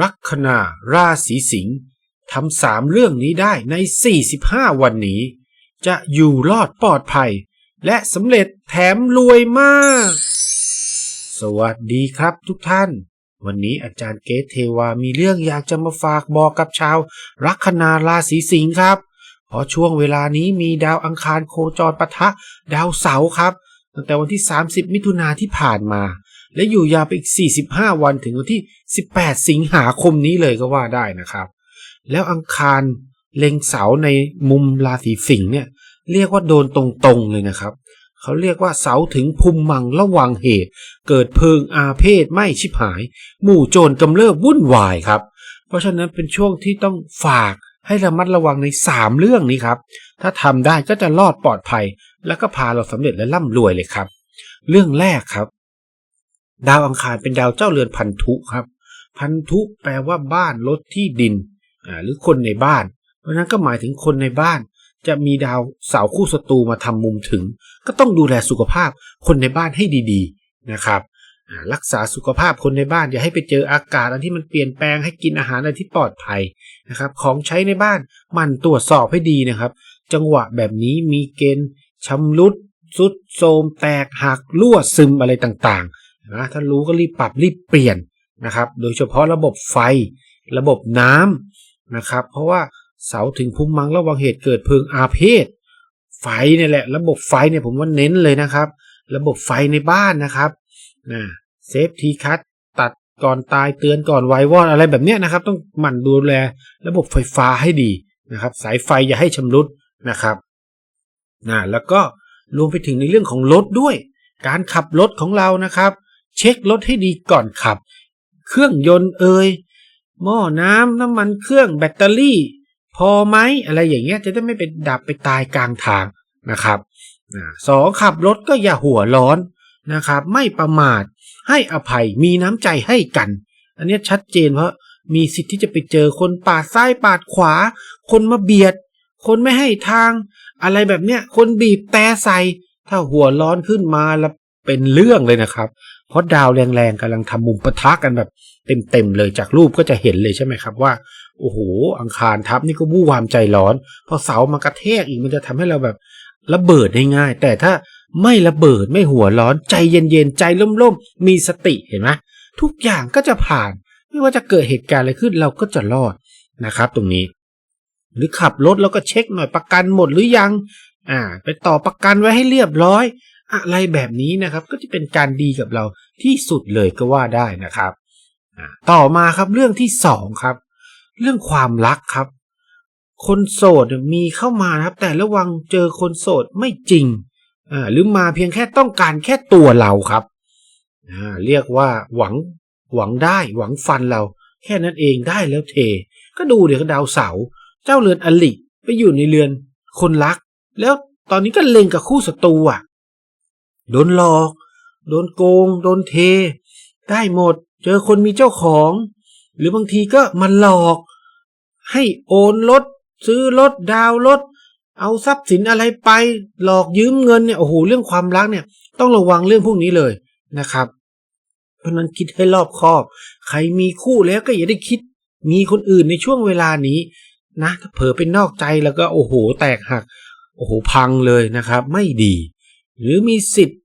ลัคนาราศีสิงห์ทำสามเรื่องนี้ได้ใน 45 วันนี้ จะอยู่รอดปลอดภัย และสำเร็จแถมรวยมาก สวัสดีครับทุกท่าน วันนี้อาจารย์เกตเทวามีเรื่องอยากจะมาฝากบอกกับชาวลัคนาราศีสิงห์ครับ เพราะช่วงเวลานี้มีดาวอังคารโคจรปะทะดาวเสาร์ครับ ตั้งแต่วันที่ 30 มิถุนาที่ผ่านมา และอยู่ยาวไปอีก 45 วันถึงวันที่ 18 สิงหาคมนี้เลยก็ว่าได้นะครับ แล้วอังคารเล็งเสาในมุมราศีสิงห์เนี่ยเรียกว่าโดนตรงๆเลยนะครับ เขาเรียกว่าเสาถึงภูมิมังระวังเหตุ เกิดเพลิงอาเพศไม่ชิบหาย หมู่โจรกำเริบวุ่นวายครับ เพราะฉะนั้นเป็นช่วงที่ต้องฝากให้ระมัดระวังใน 3 เรื่องนี้ครับ ถ้าทำได้ก็จะรอดปลอดภัย แล้วก็พาเราสำเร็จและร่ำรวยเลยครับ เรื่องแรกครับ ดาวอังคารเป็นดาวเจ้าเรือนพันธุครับ พันธุแปลว่าบ้านรถที่ดินอ่าหรือคนในบ้าน เพราะฉะนั้นก็หมายถึงคนในบ้าน จะมีดาวเสาคู่ศัตรูมาทำมุมถึง ก็ต้องดูแลสุขภาพคนในบ้านให้ดีๆนะครับรักษาสุขภาพคนในบ้านอย่าให้ไปเจออากาศอันที่มันเปลี่ยนแปลงให้กินอาหารอะไรที่ปลอดภัยนะครับ ของใช้ในบ้านมันตรวจสอบให้ดีนะครับ จังหวะแบบนี้มีเกณฑ์ชำรุดสุดโทมแตกหักรั่วซึมอะไรต่างๆ นะถ้ารู้ก็รีบปรับรีบเปลี่ยนนะครับ โดยเฉพาะระบบไฟ ระบบน้ำนะครับ เพราะว่าเสาถึงภูมิมังระวังเหตุเกิดเพลิงอาเพศ ไฟเนี่ยแหละ ระบบไฟเนี่ยผมว่าเน้นเลยนะครับ ระบบไฟในบ้านนะครับนะเซฟทีคัตตัดก่อนตายเตือนก่อนไววอดอะไรแบบเนี้ยนะครับ ต้องหมั่นดูแลระบบไฟฟ้าให้ดีนะครับ สายไฟอย่าให้ชำรุดนะครับนะแล้วก็รวมไปถึงในเรื่องของรถด้วย การขับรถของเรานะครับ เช็ครถให้ดีก่อนขับ เครื่องยนต์เอ่ยหม้อน้ำน้ำมันเครื่องแบตเตอรี่ พอไหมอะไรอย่างเงี้ยจะได้ไม่เป็นดับไปตายกลางทางนะครับสองขับรถก็อย่าหัวร้อนนะครับ ไม่ประมาทให้อภัยมีน้ำใจให้กัน อันนี้ชัดเจนเพราะมีสิทธิ์ที่จะไปเจอคนปาดซ้ายปาดขวา คนมาเบียด คนไม่ให้ทาง อะไรแบบเนี้ยคนบีบแต่ใส่ ถ้าหัวร้อนขึ้นมาแล้วเป็นเรื่องเลยนะครับเพราะดาวแรงๆกำลังทำมุมปะทะกันแบบเต็มๆเลยจากรูปก็จะเห็นเลยใช่ไหมครับว่า โอ้โห อังคารทับนี่ก็วู่วามใจร้อน พอเสามากระแทกอีกมันจะทำให้เราแบบระเบิดได้ง่าย แต่ถ้าไม่ระเบิดไม่หัวร้อนใจเย็นๆ ใจล่มๆ มีสติเห็นไหมทุกอย่างก็จะผ่าน ไม่ว่าจะเกิดเหตุการณ์อะไรขึ้นเราก็จะรอดนะครับ ตรงนี้ หรือขับรถแล้วก็เช็คหน่อยประกันหมดหรือยัง อ่า ไปต่อประกันไว้ให้เรียบร้อย อะไรแบบนี้นะครับก็จะเป็นการดีกับเราที่สุดเลยก็ว่าได้นะครับ ต่อมาครับเรื่องที่สองครับ เรื่องความรักครับ คนโสดมีเข้ามาครับ แต่ระวังเจอคนโสดไม่จริงหรือมาเพียงแค่ต้องการแค่ตัวเราครับเรียกว่าหวังหวังได้หวังฟันเรา แค่นั้นเองได้แล้วเท ก็ดูเดี๋ยวดาวเสา เจ้าเรือนอลิไปอยู่ในเรือนคนรัก แล้วตอนนี้ก็เล็งกับคู่ศัตรูอะ โดนหลอก โดนโกง โดนเท ได้หมด เจอคนมีเจ้าของ หรือบางทีก็มันหลอก ให้โอนรถซื้อรถดาวรถเอาทรัพย์สินอะไรไป หลอกยืมเงินเนี่ยโอ้โหเรื่องความรักเนี่ย ต้องระวังเรื่องพวกนี้เลยนะครับ เพราะฉะนั้นคิดให้รอบคอบ ใครมีคู่แล้วก็อย่าได้คิด มีคนอื่นในช่วงเวลานี้นะถ้าเผลอเป็นนอกใจแล้วก็โอ้โห แตกหัก โอ้โหพังเลยนะครับ ไม่ดี หรือมีสิทธิ์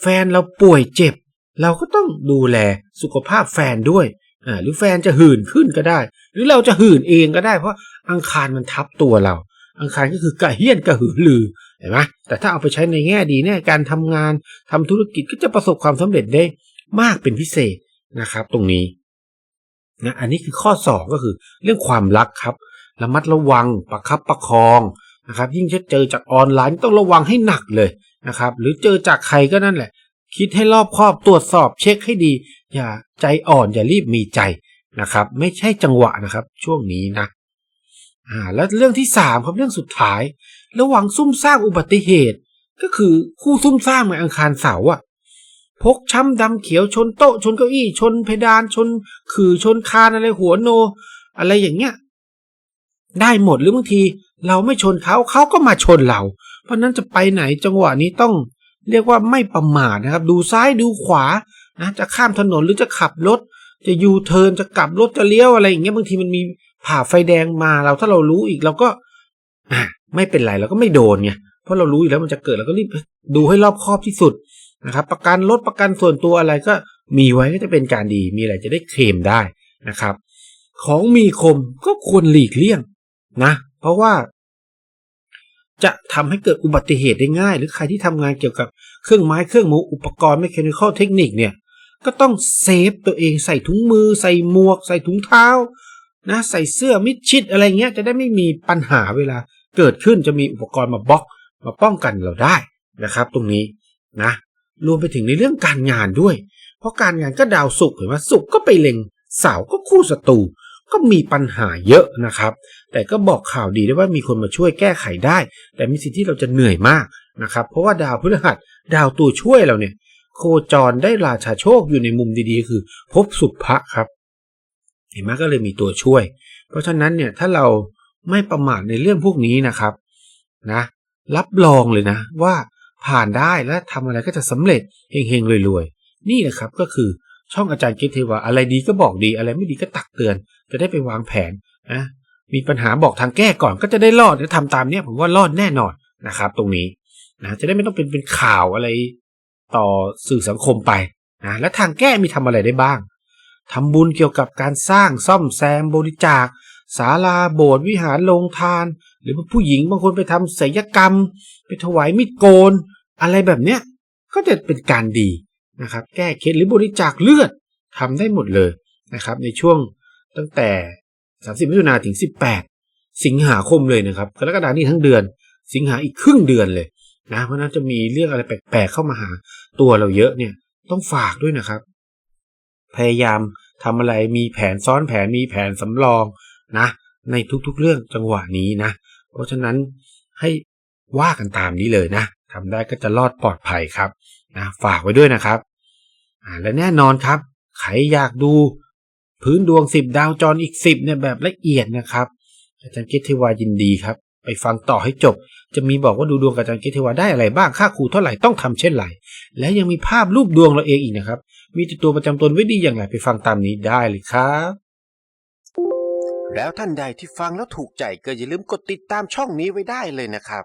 แฟนเราป่วยเจ็บ เราก็ต้องดูแลสุขภาพแฟนด้วยอ่าหรือแฟนจะหื่นขึ้นก็ได้ หรือเราจะหื่นเองก็ได้ เพราะอังคารมันทับตัวเรา อังคารก็คือกระเฮี้ยนกระหือลือเห็นไหมแต่ถ้าเอาไปใช้ในแง่ดีเนี่ยการทำงานทำธุรกิจก็จะประสบความสำเร็จได้มากเป็นพิเศษนะครับ ตรงนี้นะอันนี้คือข้อสองก็คือเรื่องความรักครับ ระมัดระวังประคับประคองนะครับ ยิ่งถ้าเจอจากออนไลน์ต้องระวังให้หนักเลย นะครับ หรือเจอจากใครก็นั่นแหละ คิดให้รอบคอบตรวจสอบเช็คให้ดี อย่าใจอ่อนอย่ารีบมีใจนะครับ ไม่ใช่จังหวะนะครับ ช่วงนี้นะอ่าแล้วเรื่องที่สามครับเรื่องสุดท้าย ระวังซุ่มซ่ามอุบัติเหตุ ก็คือคู่ซุ่มซ่ามในอังคารเสาร์อะพกช้ำดำเขียวชนโต๊ะชนเก้าอี้ชนเพดานชน ขื่อชนคานอะไรหัวโน อะไรอย่างเงี้ย ได้หมดหรือบางที เราไม่ชนเขาเขาก็มาชนเรา เพราะนั้นจะไปไหนจังหวะนี้ต้องเรียกว่าไม่ประมาทนะครับ ดูซ้ายดูขวานะจะข้ามถนนหรือจะขับรถ จะยูเทิร์นจะกลับรถจะเลี้ยวอะไรอย่างเงี้ยบางทีมันมีผ่าไฟแดงมาเราถ้าเรารู้อีกเราก็อะไม่เป็นไรเราก็ไม่โดนไงเพราะเรารู้อยู่แล้วมันจะเกิดเราก็รีบดูให้รอบคอบที่สุดนะครับ ประกันรถประกันส่วนตัวอะไรก็มีไว้ก็จะเป็นการดีมีอะไรจะได้เคลมได้นะครับ ของมีคมก็ควรหลีกเลี่ยง นะ เพราะว่าจะทำให้เกิดอุบัติเหตุได้ง่าย หรือใครที่ทำงานเกี่ยวกับเครื่องไม้เครื่องมืออุปกรณ์ m ม c h a n i c a l เทคนิคเนี่ย ก็ต้องเซฟตัวเองใส่ถุงมือ ใส่หมวก ใส่ถุงเท้านะใส่เสื้อมิดชิดอะไรเงี้ยจะได้ไม่มีปัญหาเวลาเกิดขึ้นจะมีอุปกรณ์มาบล็อกมาป้องกันเราได้นะครับ ตรงนี้นะ รวมไปถึงในเรื่องการงานด้วย เพราะการงานก็ดาวสุกเห็นไหมสุกก็ไปเล็งเสาก็คู่ศัตรู ก็มีปัญหาเยอะนะครับ แต่ก็บอกข่าวดีได้ว่ามีคนมาช่วยแก้ไขได้ แต่มีสิทธิ์ที่เราจะเหนื่อยมากนะครับ เพราะว่าดาวพฤหัสดาวตัวช่วยเราเนี่ย โคจรได้ราชาโชคอยู่ในมุมดีๆ คือพบสุภะครับ เห็นไหมก็เลยมีตัวช่วย เพราะฉะนั้นเนี่ยถ้าเราไม่ประมาทในเรื่องพวกนี้นะครับนะรับรองเลยนะว่าผ่านได้และทำอะไรก็จะสำเร็จเฮงๆรวยๆนี่นะครับก็คือ ช่องอาจารย์เกตเทวาอะไรดีก็บอกดี อะไรไม่ดีก็ตักเตือน จะได้ไปวางแผนนะมีปัญหาบอกทางแก้ก่อนก็จะได้รอดจะทำตามเนี้ยผมว่ารอดแน่นอนนะครับ ตรงนี้นะจะได้ไม่ต้องเป็นเป็นข่าวอะไรต่อสื่อสังคมไปนะและทางแก้มีทำอะไรได้บ้างทำบุญเกี่ยวกับการสร้างซ่อมแซมบริจาคศาลาโบสถ์วิหารโรงทาน หรือผู้หญิงบางคนไปทำศิลปกรรม ไปถวายมิดโกน อะไรแบบเนี้ยก็จะเป็นการดี นะครับ แก้เคล็ดหรือบริจาคเลือดทำได้หมดเลยนะครับ ในช่วงตั้งแต่ 30มิถุนาถึง 18 สิงหาคมเลยนะครับกรกฎานี้ทั้งเดือน สิงหาอีกครึ่งเดือนเลยนะเพราะนั้นจะมีเรื่องอะไรแปลกๆเข้ามาหาตัวเราเยอะเนี่ยต้องฝากด้วยนะครับ พยายามทำอะไรมีแผนซ้อนแผนมีแผนสำรองนะ ในทุกๆเรื่องจังหวะนี้นะ เพราะฉะนั้นให้ว่ากันตามนี้เลยนะทำได้ก็จะรอดปลอดภัยครับนะฝากไว้ด้วยนะครับ และแน่นอนครับ ใครอยากดูพื้นดวงสิบดาวจรอีกสิบเนี่ยแบบละเอียดนะครับ อาจารย์เกตเทวายินดีครับ ไปฟังต่อให้จบ จะมีบอกว่าดูดวงกับอาจารย์เกตเทวาได้อะไรบ้าง ค่าครูเท่าไหร่ต้องทำเช่นไร และยังมีภาพรูปดวงเราเองอีกนะครับ มีติดตัวประจำตนไว้ดีอย่างไรไปฟังตามนี้ได้เลยครับ แล้วท่านใดที่ฟังแล้วถูกใจก็อย่าลืมกดติดตามช่องนี้ไว้ได้เลยนะครับ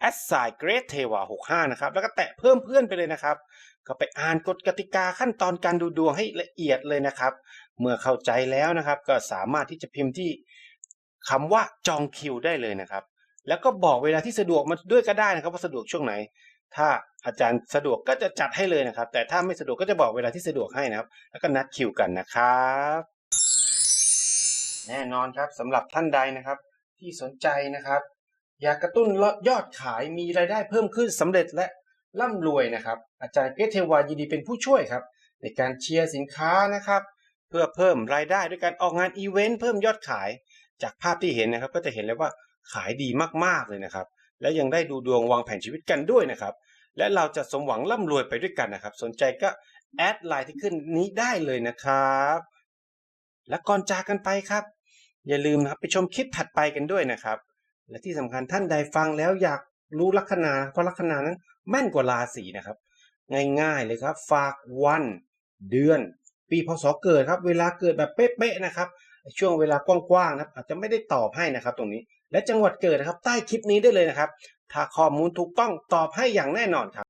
แอดไซเกรดเทวา65 นะครับ แล้วก็แตะเพิ่มเพื่อนไปเลยนะครับ ก็ไปอ่านกฎกติกาขั้นตอนการดูดวงให้ละเอียดเลยนะครับ เมื่อเข้าใจแล้วนะครับ ก็สามารถที่จะพิมพ์ที่คำว่าจองคิวได้เลยนะครับ แล้วก็บอกเวลาที่สะดวกมาด้วยก็ได้นะครับว่าสะดวกช่วงไหน ถ้าอาจารย์สะดวกก็จะจัดให้เลยนะครับ แต่ถ้าไม่สะดวกก็จะบอกเวลาที่สะดวกให้นะครับ แล้วก็นัดคิวกันนะครับแน่นอนครับสำหรับท่านใดนะครับ ที่สนใจนะครับ อยากกระตุ้นยอดขายมีรายได้เพิ่มขึ้นสำเร็จและร่ำรวยนะครับ อาจารย์เกรทเทวายินดีเป็นผู้ช่วยครับ ในการเชียร์สินค้านะครับ เพื่อเพิ่มรายได้ด้วยการออกงานอีเวนต์เพิ่มยอดขาย จากภาพที่เห็นนะครับ ก็จะเห็นเลยว่าขายดีมากๆเลยนะครับ และยังได้ดูดวงวางแผนชีวิตกันด้วยนะครับ และเราจะสมหวังร่ำรวยไปด้วยกันนะครับ สนใจก็แอดไลน์ที่ขึ้นนี้ได้เลยนะครับ และก่อนจากกันไปครับ อย่าลืมนะครับไปชมคลิปถัดไปกันด้วยนะครับ และที่สำคัญท่านใดฟังแล้วอยากรู้ลัคนาเพราะลัคนานั้นแม่นกว่าราศีนะครับ ง่ายๆเลยครับ ฝากวัน เดือน ปีพศเกิดครับ เวลาเกิดแบบเป๊ะๆนะครับ ช่วงเวลากว้างๆนะครับอาจจะไม่ได้ตอบให้นะครับ ตรงนี้ และจังหวัดเกิดนะครับ ใต้คลิปนี้ได้เลยนะครับ ถ้าข้อมูลถูกต้องตอบให้อย่างแน่นอนครับ